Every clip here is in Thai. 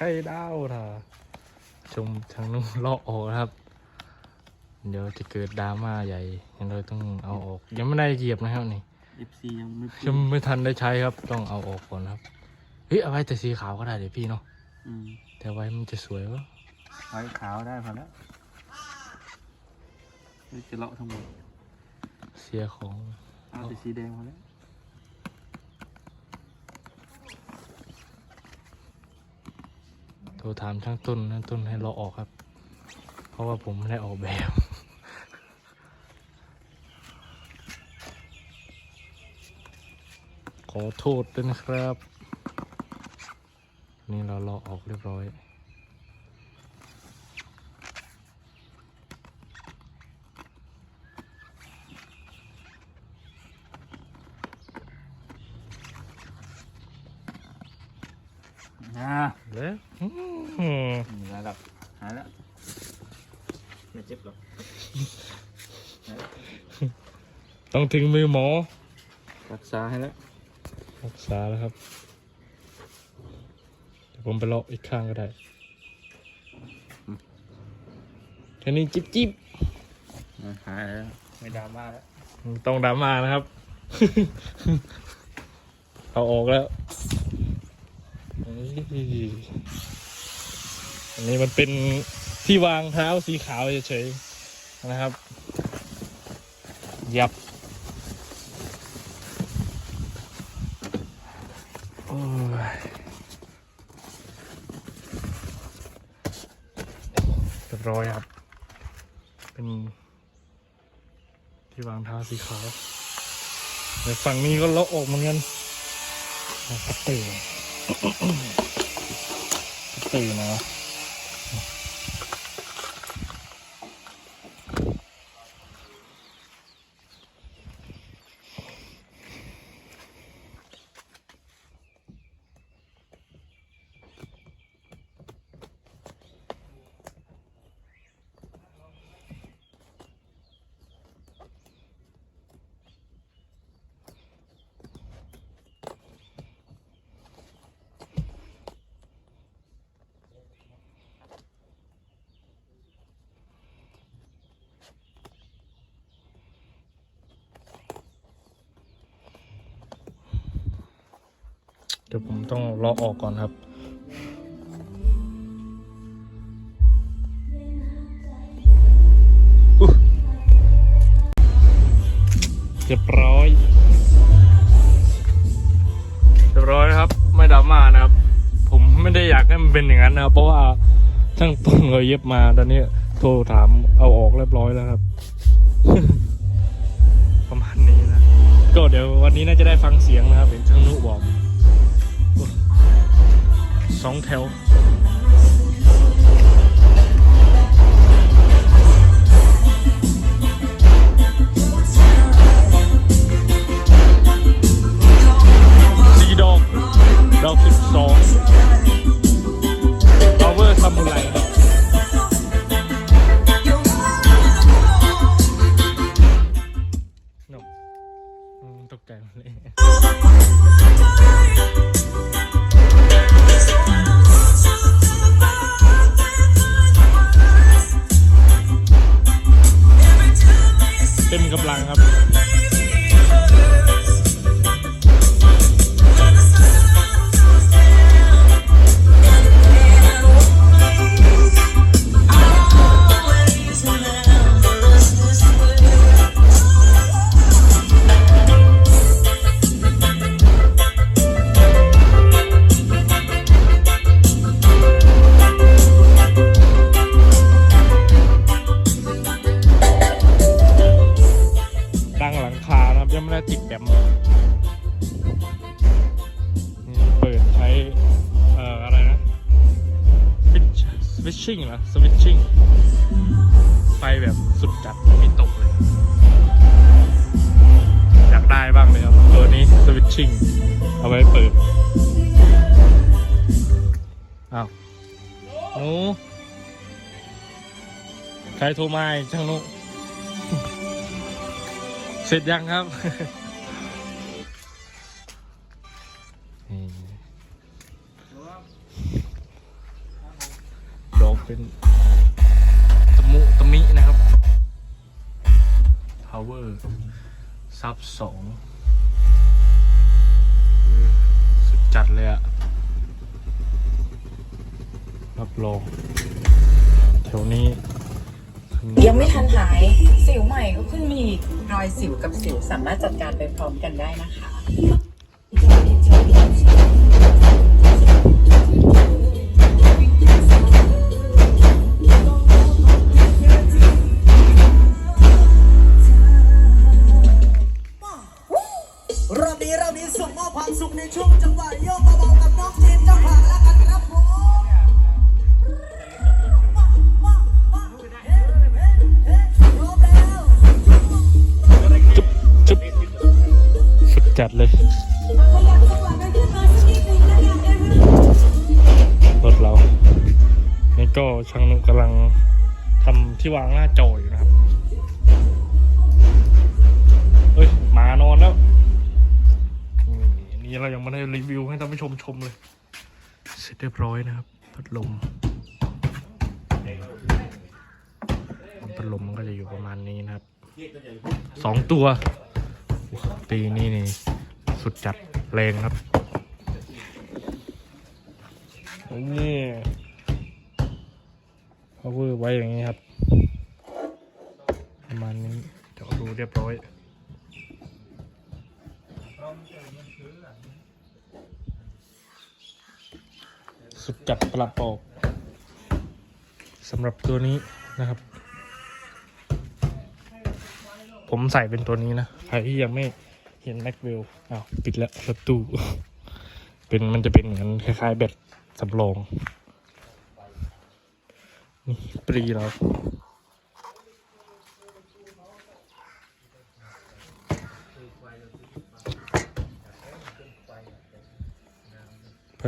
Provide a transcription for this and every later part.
ไข่ดาวท่าชมทางนู้นเลาะออกนะครับ เดี๋ยวจะเกิดดราม่าใหญ่ยังเราต้องเอาออก ยังไม่ได้เหยียบนะครับนี่เอฟซียังไม่พูดยังไม่ทันได้ใช้ครับ ต้องเอาออกก่อนครับเฮ้ยเอาไว้แต่สีขาวก็ได้เดี๋ยวพี่เนาะอืมแต่ไว้มันจะสวยวะไว้ขาวได้พอแล้วเดี๋ยวจะเลาะทั้งหมดเสียของเอาแต่สีแดงพอแล้ว โทรถามช่างต้นนะต้นให้เราออกครับ เพราะว่าผมไม่ได้ออกแบบขอโทษด้วยนะครับ นี่เราเลาะออกเรียบร้อยอ่า แล้วอืมเหนื่อยแล้วหายแล้วไม่เจ็บหรอกต้องถึงมือหมอ รักษาให้แล้ว รักษาแล้วครับ เดี๋ยวผมไปเลาะอีกข้างก็ได้แค่นี้จิ๊บจิ๊บอ่าหายแล้ว ไม่ดราม่าแล้ว ต้องดราม่านะครับ เอาออกแล้วเฮ้ย อันนี้มันเป็นที่วางเท้าสีขาวเฉยๆนะครับ ยับเรียบร้อยครับ เป็นที่วางเท้าสีขาวแต่ฝั่งนี้ก็เลาะออกเหมือนกันนะครับตื่นตื่ นน ดี๋ยวผมต้องเลาะออกก่อนครับอุ๊ยเรียบร้อย เรียบร้อยนะครับ ไม่ดราม่านะครับ ผมไม่ได้อยากให้มันเป็นอย่างนั้นนะครับ เพราะว่าช่างต้นเราเย็บมาตอนนี้โทรถามเอาออกเรียบร้อยแล้วครับ ประมาณนี้นะ ก็เดี๋ยววันนี้น่าจะได้ฟังเสียงนะครับเห็นช่างนุบอกโอ้ สองแถว ชิ่งเหรอสวิตชิ่งไฟแบบสุดจัดไม่มีตกเลย อยากได้บ้างเลยครับ ตัวนี้สวิตชิ่งเอาไว้เปิดอ้าวหนูใครโทรมาช่างหนุเสร็จยังครับ power ซับสองสุดจัดเลยอะรับรองแถวนี้ ยังไม่ทันหาย สิวใหม่ก็ขึ้นมาอีกรอยสิวกับสิวสามารถจัดการไปพร้อมกันได้นะคะ นี้เรามีส่งมอบความสุขในช่วงจังหวะโยกเบาๆกับน้องจมส์เจ้าขาแล้วกันครับผมมามาเฮ้เฮ้เฮ้พร้อมแล้วจุ๊บจุ๊บสุดจัดเลยขยับจังหวะกันขึ้นมาสักนิดหนึงนะครับเรถเรานี่ก็ช่างนุกำลังทำที่วางหน้าจออยู่นะครับ เฮ้ยหมานอนแล้ว นี่นี่เรายังไม่ได้รีวิวให้ท่านผู้ชมชมเลย เสร็จเรียบร้อยนะครับ พัดลมพัดลมมันก็จะอยู่ประมาณนี้นะครับสองตัวปีนี้นี่สุดจัดแรงครับนี่ power ไว้อย่างนี้ครับ ประมาณนี้เดี๋ยวดูเรียบร้อย สุดจัดประหลัดออกสำหรับตัวนี้นะครับ ผมใส่เป็นตัวนี้นะ ใครที่ยังไม่เห็นแม็กเวลอ้าวปิดแล้วประตูเป็นมันจะเป็นเหมือนคล้ายๆแบตสำรอง นี่ปรีเรา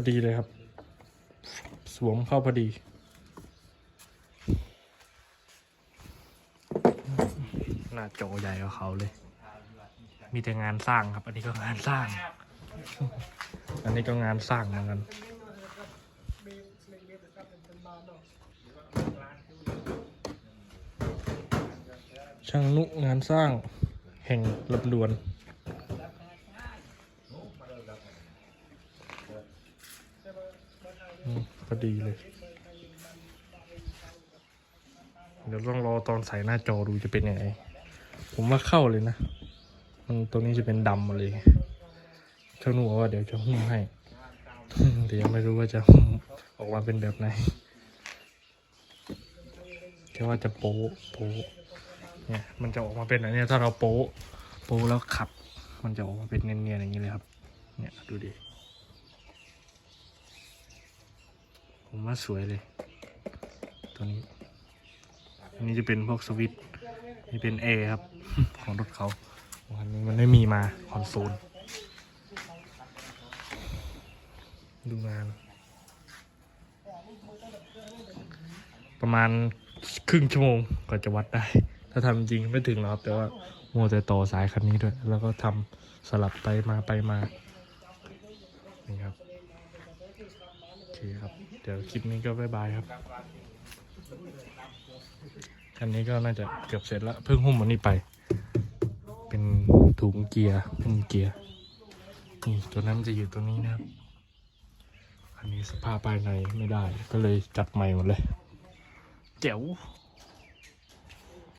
อดีเลยครับ สวมเข้าพอดี หน้าโจใหญ่กว่าเขาเลย มีแต่งานสร้างครับ อันนี้ก็งานสร้าง อันนี้ก็งานสร้างเหมือนกันช่างนุงานสร้างแห่งลำดวน อืม พอดีเลย เดี๋ยวต้องรอตอนใส่หน้าจอดูจะเป็นยังไง ผมว่าเข้าเลยนะ มันตัวนี้จะเป็นดำหมดเลยช่างนุบอกว่าเดี๋ยวจะหุ้มให้ แต่ยังไม่รู้ว่าจะหุ้มออกมาเป็นแบบไหนแค่ว่าจะโป๊ะโป๊ะเนี่ยมันจะออกมาเป็นอันนี้ถ้าเราโป๊ะโป๊ะแล้วขับ มันจะออกมาเป็นเนียนๆอย่างนี้เลยครับ เนี่ยดูดิ ผมว่าสวยเลย ตัวนี้ อันนี้จะเป็นพวกสวิตนี่เป็นเอครับ ของรถเขาอันนี้มันไม่มีมาคอนโซล ดูงาน ประมาณครึ่งชั่วโมงกว่าจะวัดได้ ถ้าทำจริงไม่ถึงหรอกครับแต่ว่ามัวแต่ต่อสายคันนี้ด้วย แล้วก็ทำสลับไปมาไปมา นี่ครับ โอเคครับ เดี๋ยวคลิปนี้ก็บายบายครับ คันนี้ก็น่าจะเกือบเสร็จแล้ว เพิ่งหุ้มมันนี้ไป เป็นถุงเกียร์หุ้มเกียร์ นี่ตัวนั้นจะอยู่ตัวนี้นะครับ อันนี้สภาพภายในไม่ได้ ก็เลยจัดใหม่หมดเลย เจ๋ว